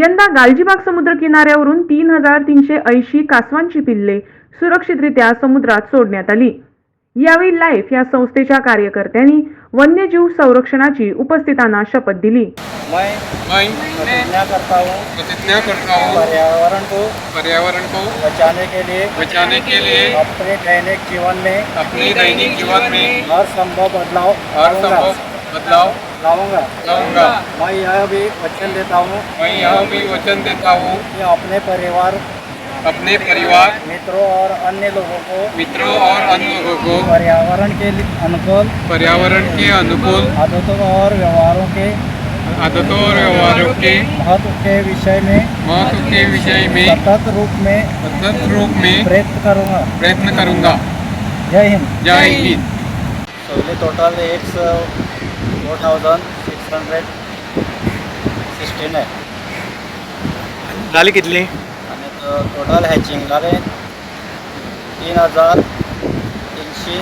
यंदा गालजीबाग समुद्र किनाऱ्यावरून तीन हजार तीनशे ऐंशी कासवांची पिल्ले सुरक्षितरित्या समुद्रात सोडण्यात आली. यावेळी लाईफ या संस्थेच्या कार्यकर्त्यांनी वन्यजीव संरक्षणाची उपस्थितांना शपथ दिली. मैं मैं प्रतिज्ञा करता हूँ. प्रतिज्ञा करता हूँ. पर्यावरण को. पर्यावरण को. बचाने के लिए. बचाने के लिए. अपने दैनिक जीवन में. अपने दैनिक जीवन में. हर संभव बदलाव हर लाऊंगा। संभव बदलाव लाऊँगा। लाऊँगा। मैं यह भी वचन देता हूँ मैं यह भी वचन देता हूँ कि अपने परिवार अपने परिवार मित्रों और अन्य लोगों को मित्रों और अन्य लोगों को पर्यावरण के अनुकूल पर्यावरण के अनुकूल आदतों और व्यवहारों के आदतों और व्यवहारों के महत्व के विषय में महत्व के विषय में सतत रूप में सतत रूप में प्रयत्न करूँगा। प्रयत्न करूँगा। जय हिंद। जय हिंद। सगळे टोटल एक four thousand six hundred sixteen आहे झाली कितली? आणि टोटल हॅचिंग झाले तीन हजार तीनशे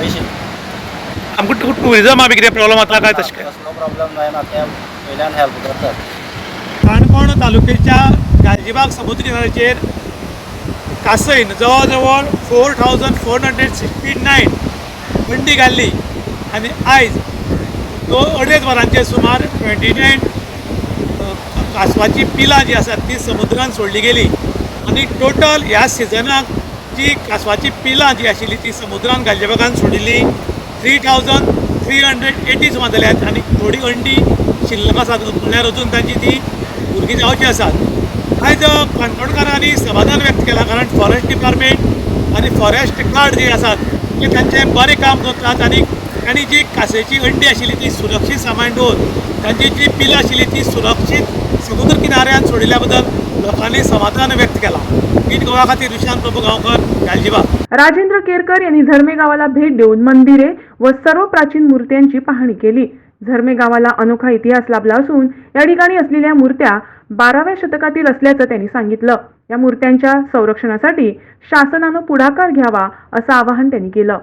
ऐंशी. आमकां टुरिजमा बी कितें प्रॉब्लम जाता काय तशें काय? कसलो प्रॉब्लेम जायना ते वयल्यान हेल्प करतात. काणकोण तालुक्याच्या गालजीबाग समुद्र किनाऱ्याचेर कासयन जवळ जवळ four thousand four hundred sixty nine बंडी घाल्ली आनी आयज दोन अडेच वरांचेर सुमार ट्वेंटी नायन कासवाची पिलां जी आसात ती समुद्रान सोडली गेली. आनी टोटल ह्या सिजनाक जी कासवाची पिलां जी आशिल्ली ती समुद्रान गालजीबागान सोडिल्ली. Three thousand three hundred eighty सुमार जाल्यात आनी थोडी अंडी शिल्लक आसात म्हणल्यार अजून तांची ती भुरगीं जावची आसात आयज काणकोणकारांनी समाधान व्यक्त केलां कारण फॉरेस्ट डिपार्टमेंट आनी फॉरेस्ट गार्ड जे आसात ते तांचें बरें काम करतात आनी आनी जी कासेची अंडी आशिल्ली ती सुरक्षीत सांबाळून दवरून तांची जी पिलां आशिल्ली ती सुरक्षीत समुद्र किनाऱ्यान सोडल्याबद्दल लोकांनी समाधान व्यक्त केलां. गोवा खातीर प्रभू राजेंद्र केरकर यांनी झरमे गावाला भेट देऊन मंदिरे व सर्व प्राचीन मूर्त्यांची पाहणी केली. झरमे गावाला अनोखा इतिहास लाभला असून या ठिकाणी असलेल्या मूर्त्या बाराव्या शतकातील असल्याचं त्यांनी सांगितलं. या मूर्त्यांच्या संरक्षणासाठी शासनानं पुढाकार घ्यावा असं आवाहन त्यांनी केलं.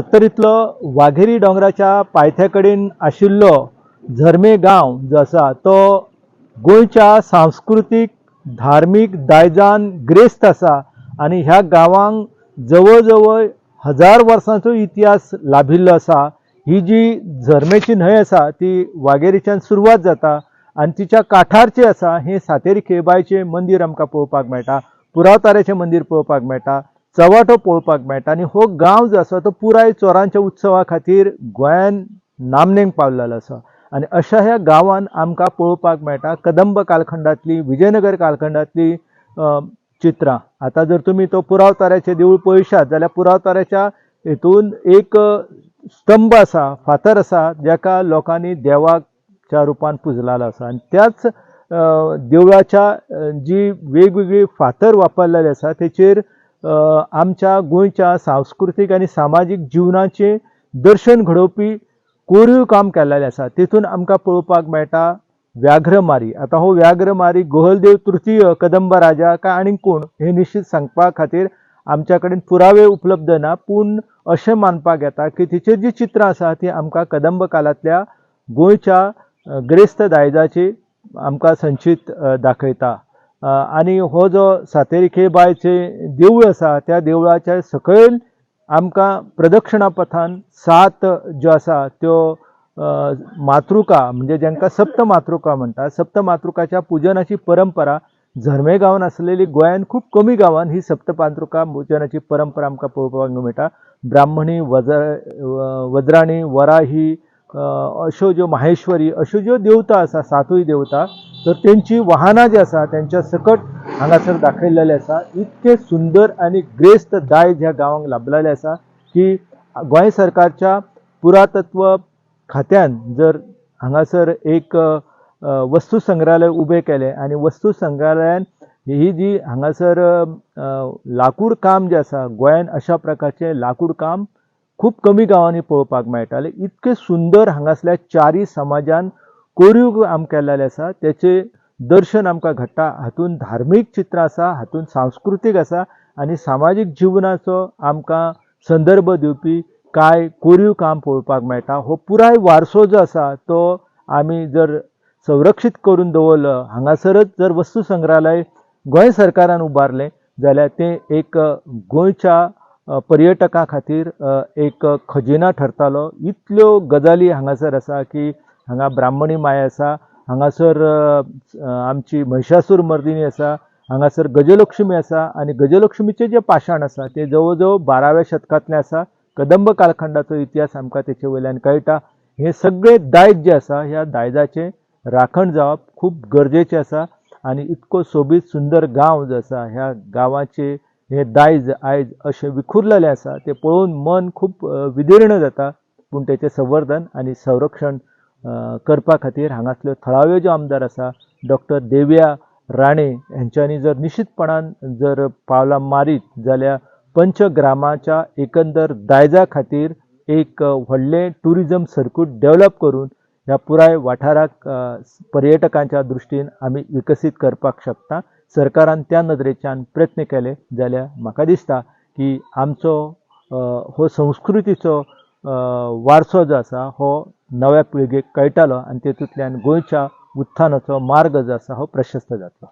सत्तरीतलं वाघेरी डोंगराच्या पायथ्या कडेन आशिल्लो झरमे गांव जो आसा तो गोंयच्या सांस्कृतीक धार्मीक दायजान ग्रेस्त आसा आनी ह्या गांवांक जवळ जवळ हजार वर्सांचो इतिहास लाभिल्लो आसा. ही जी झरमेची न्हंय आसा ती वाघेरीच्यान सुरवात जाता आनी तिच्या काठारचें आसा हें सातेरी खेळबायचें मंदीर आमकां पळोवपाक मेळटा पुरावताऱ्याचें मंदीर पळोवपाक मेळटा. चवाटो पळोवपाक मेळटा. आनी हो गांव जो आसा तो पुराय चोरांच्या उत्सवा खातीर गोंयान नामनेक पावलेलो आसा. आनी अशा ह्या गांवांत आमकां पळोवपाक मेळटा कदंब कालखंडांतली विजयनगर कालखंडांतली चित्रां. आतां जर तुमी तो पुरावताऱ्याचें देवूळ पळयशात जाल्यार पुरावताऱ्याच्या हेतून एक स्तंभ आसा फातर आसा जाका लोकांनी देवाच्या रुपान पुजलेलो आसा. आनी त्याच देवळाच्या जी वेगवेगळी फातर वापरलेली आसा तेचेर आमच्या गोंयच्या सांस्कृतीक आनी सामाजीक जिवनाचें दर्शन घडोवपी कोरीव काम केल्लेलें आसा. तितून आमकां पळोवपाक मेळटा व्याघ्रमारी. आतां हो व्याघ्रमारी गोहलदेव तृतीय कदंब राजा काय आनीक कोण हे निश्चित सांगपा खातीर आमच्या कडेन पुरावे उपलब्ध ना. पूण अशें मानपाक येता की तिचेर जी चित्रां आसा ती आमकां कदंब कालांतल्या गोंयच्या ग्रेस्त दायजाची आमकां संचीत दाखयता. आनी हो जो सातेरी खेळबायचें देवूळ आसा त्या देवळाच्या सकयल आमकां प्रदक्षिणा पथान सात ज्यो आसा त्यो मातृका म्हणजे ज्यांका सप्त मातृका म्हणटा सप्त मातृकाच्या पुजनाची परंपरा झरमे गांवान आसलेली गोंयान खूब कमी गांवांत ही सप्त मातृका पुजनाची परंपरा आमकां पळोवपाक मेळटा. ब्राह्मणी वज्र वज्राणी वराही अश्यो ज्यो माहेश्वरी अश्यो ज्यो देवता आसा सातूय देवता तर तेंची वाहनां जी आसा त्यांच्या सकट हांगासर दाखयलेले आसा इतके सुंदर आनी ग्रेस्त दायज ह्या गांवांक लाभलेले आसा की गोंय सरकारच्या पुरातत्व खात्यान जर हांगासर एक वस्तू संग्रहालय उबें केलें आनी वस्तू संग्रहालयान ही जी हांगासर लाकूड काम जें आसा गोंयान अशा प्रकारचें लाकूड काम खूब कमी गांवांनी पळोवपाक मेळटालें. इतकें सुंदर हांगासल्या चारी समाजान कोरीव काम केलेले आसा. त्याचे दर्शन आमकां घडटा. हातूंत धार्मीक चित्रां आसा हातूंत सांस्कृतीक आसा आनी सामाजीक जिवनाचो आमकां संदर्भ दिवपी कांय कोरीव काम पळोवपाक मेळटा. हो पुराय वारसो जो आसा तो आमी जर संरक्षीत करून दवरलो हांगासरच जर वस्तू संग्रहालय गोंय सरकारान उबारलें जाल्यार तें एक गोंयच्या पर्यटकां खातीर एक खजिना ठरतालो. इतल्यो गजाली हांगासर आसा की हांगा ब्राह्मणी माय आसा हांगासर आमची महिशासूर मर्दिनी आसा हांगासर गजलक्ष्मी आसा आनी गजलक्ष्मीचें जें पाशाण आसा तें जवळ जवळ बाराव्या शतकांतलें आसा. कदंब कालखंडाचो इतिहास आमकां तेचे वयल्यान कळटा. हे सगळें दायज जें आसा ह्या दायजाचें राखण जावप खूब गरजेचें आसा. आनी इतको सोबीत सुंदर गांव जो आसा ह्या गांवाचें हें दायज आयज अशें विखुरलेलें आसा तें पळोवन मन खूब विदीर्ण जाता पूण तेचें संवर्धन आनी संरक्षण करपा खातीर हांगासल्यो थळाव्यो ज्यो आमदार आसा डॉक्टर देव्या राणे हेंच्यांनी जर निश्चितपणान जर पावलां मारीत जाल्यार पंचग्रामाच्या एकंदर दायजा खातीर एक व्हडलें ट्युरिजम सर्क्यूट डेवलप करून ह्या पुराय वाठाराक पर्यटकांच्या दृश्टीन आमी विकसीत करपाक शकता. सरकारान त्या नदरेच्यान प्रयत्न केले जाल्यार म्हाका दिसता की आमचो हो संस्कृतीचो वारसो जो आसा हो नव्या पिळगेक कळटालो आनी तेतूंतल्यान गोंयच्या उत्थानाचो मार्ग जो आसा हो प्रशस्त जातलो.